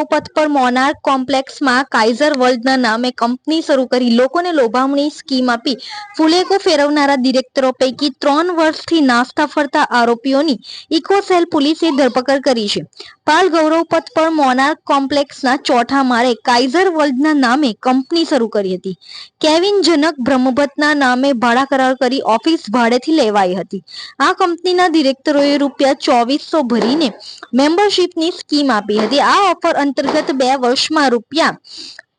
ગૌરવ પથ પર મોનાર્ક કોમ્પ્લેક્સમાં કાઇઝર વર્લ્ડના નામે કંપની શરૂ કરી. લોકોને લોભામણી સ્કીમ આપી. ફુલેકો ફેરવનારા ડિરેક્ટરો પૈકી ત્રણ વર્ષથી નાસ્તા ફરતા આરોપીઓની ઇકોસેલ પોલીસે ધરપકડ કરી છે. પાલ ગૌરવ પથ પર મોનાર્ક કોમ્પ્લેક્સના ચોથા માળે કાઇઝર વર્લ્ડના નામે કંપની શરૂ કરી હતી. કેવિન જનક બ્રહ્મભટ્ટના નામે ભાડા કરાર કરી ઓફિસ ભાડેથી લેવાઈ હતી. આ કંપનીના ડિરેક્ટરોએ રૂપિયા ચોવીસો ભરીને મેમ્બરશીપની સ્કીમ આપી હતી. આ ઓફર અંતર્ગત બે વર્ષમાં રૂપિયા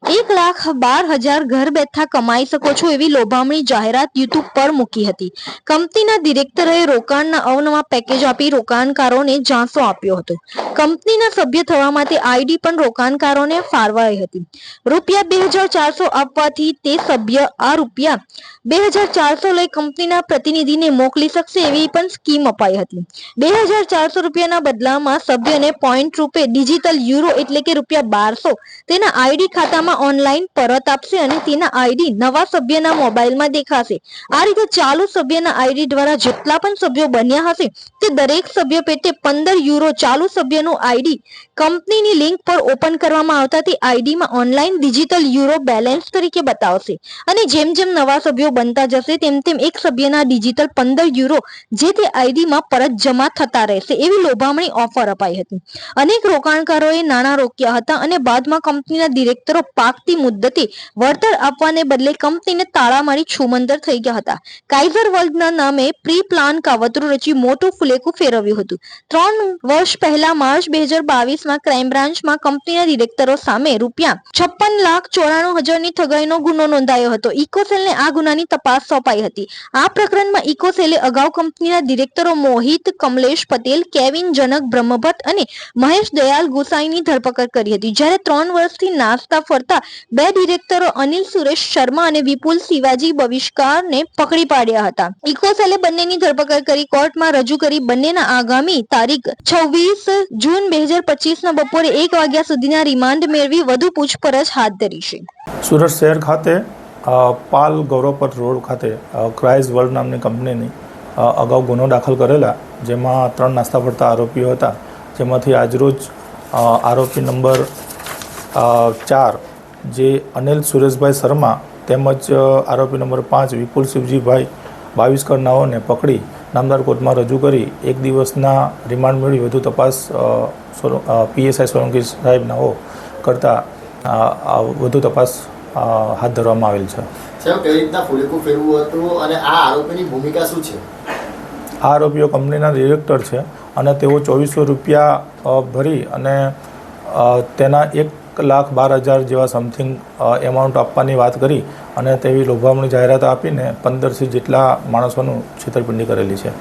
એક લાખ બાર હજાર ઘર બેઠા કમાઈ શકો છો એવી લોભામણી જાહેરાત યુટ્યુબ પર મૂકી હતી. કંપનીના ડિરેક્ટરે રોકાણના અવનવા પેકેજ આપી રોકાણકારોને ઝાંસો આપ્યો હતો. કંપનીના સભ્ય થવા માટે આઈડી પણ રોકાણકારોને ફાળવાઈ હતી. રૂપિયા બે હજાર ચારસો આપવાથી તે સભ્ય આ રૂપિયા બે હજાર ચારસો લઈ કંપનીના પ્રતિનિધિને મોકલી શકશે એવી પણ સ્કીમ અપાઈ હતી. બે હજાર ચારસો રૂપિયાના બદલામાં સભ્યને પોઈન્ટ રૂપે ડિજિટલ યુરો એટલે કે રૂપિયા બારસો તેના આઈડી ખાતામાં ઓનલાઈન પરત આપશે અને તેના આઈડી નવા સભ્યના મોબાઈલમાં દેખાશે. આ રીતે ચાલુ સભ્યના આઈડી દ્વારા જેટલા પણ સભ્યો બન્યા હશે, તે દરેક સભ્ય પેટે પંદર યુરો ચાલુ સભ્યનું આઈડી કંપનીની લિંક પર ઓપન કરવામાં આવતા તે આઈડીમાં ઓનલાઈન ડિજિટલ યુરો બેલેન્સ તરીકે બતાવશે. અને જેમ જેમ નવા સભ્યો બનતા જશે, તેમ તેમ એક સભ્યના ડિજિટલ પંદર યુરો જે તે આઈડીમાં પરત જમા થતા રહેશે એવી લોભામણી ઓફર અપાઈ હતી. અનેક રોકાણકારોએ નાણાં રોક્યા હતા અને બાદમાં કંપનીના ડિરેક્ટરો પાકતી મુદ્દતે વળતર આપવાને બદલે કંપનીને તાળા મારી છુમંતર થઈ ગયા હતા. કાઇઝર વર્લ્ડના નામે પ્રી પ્લાન કાવતરું રચી મોટું ફુલેકું ફેરવ્યું હતું. ત્રણ વર્ષ પહેલા માર્ચ બે હજાર બાવીસમાં ક્રાઇમ બ્રાન્ચમાં કંપનીના ડિરેક્ટરો સામે રૂપિયા છપ્પન લાખ ચોરાણું હજારની ઠગાઈનો ગુનો નોંધાયો હતો. ઇકોસેલને આ ગુનાની તપાસ સોંપાઈ હતી. આ પ્રકરણમાં ઇકોસેલે અગાઉ કંપનીના ડિરેક્ટરો મોહિત, કમલેશ પટેલ, કેવિન જનક, બ્રહ્મભટ્ટ અને મહેશ દયાલ ગુસાઈની ધરપકડ કરી હતી. જ્યારે ત્રણ વર્ષથી નાસ્તા ફરતા બે ડિરેક્ટરો અનિલ સુરેશ શર્મા અને વિપુલ શિવાજી બવિષ્કારને પકડી પાડ્યા હતા. ઇકોસેલે બંનેની ધરપકડ કરી કોર્ટમાં રજૂ કરી બંનેના આગામી તારીખ છવ્વીસ જૂન બે હજાર પચીસના બપોરે એક વાગ્યા સુધીના રિમાન્ડ મેળવી વધુ પૂછપરછ હાથ ધરી છે. સુરત શહેર ખાતે પાલ ગૌરવપટ રોડ ખાતે ક્રાઇઝ વર્લ્ડ નામની કંપનીની અગાઉ ગુનો દાખલ કરેલા, જેમાં ત્રણ નાસ્તા પડતા આરોપીઓ હતા. જેમાંથી આજરોજ આરોપી નંબર ચાર જે અનિલ સુરેશભાઈ શર્મા તેમજ આરોપી નંબર પાંચ વિપુલ શિવજીભાઈ બાવીસ કરનાઓને પકડી નામદાર કોર્ટમાં રજૂ કરી એક દિવસના રિમાન્ડ મેળવી વધુ તપાસ પીએસઆઈ સોલંકી સાહેબનાઓ કરતાં વધુ તપાસ હાથ ધરવામાં આવેલ છે. સાહેબ કઈ રીતના ફુલેકું ફેરવું હતું અને આ આરોપીની ભૂમિકા શું છે? આ આરોપીઓ કંપનીના ડિરેક્ટર છે અને તેઓ ચોવીસો રૂપિયા ભરી અને તેના એક લાખ બાર હજાર જેવા સમથિંગ એમાઉન્ટ આપવાની વાત કરી અને તેવી લોભામણી જાહેરાત આપીને પંદરથી જેટલા માણસોનું છેતરપિંડી કરેલી છે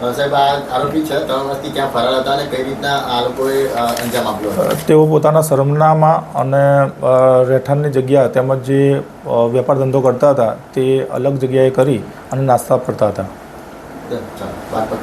સાહેબ આ આરોપી છે ત્રણ વર્ષથી ક્યાં ફરાર હતા અને કઈ રીતના આ લોકોએ અંજામ આપ્યો તેઓ પોતાના સરમનામાં અને રહેઠાણની જગ્યા તેમજ જે વેપાર ધંધો કરતા હતા તે અલગ જગ્યાએ કરી અને નાસ્તા ફરતા હતા.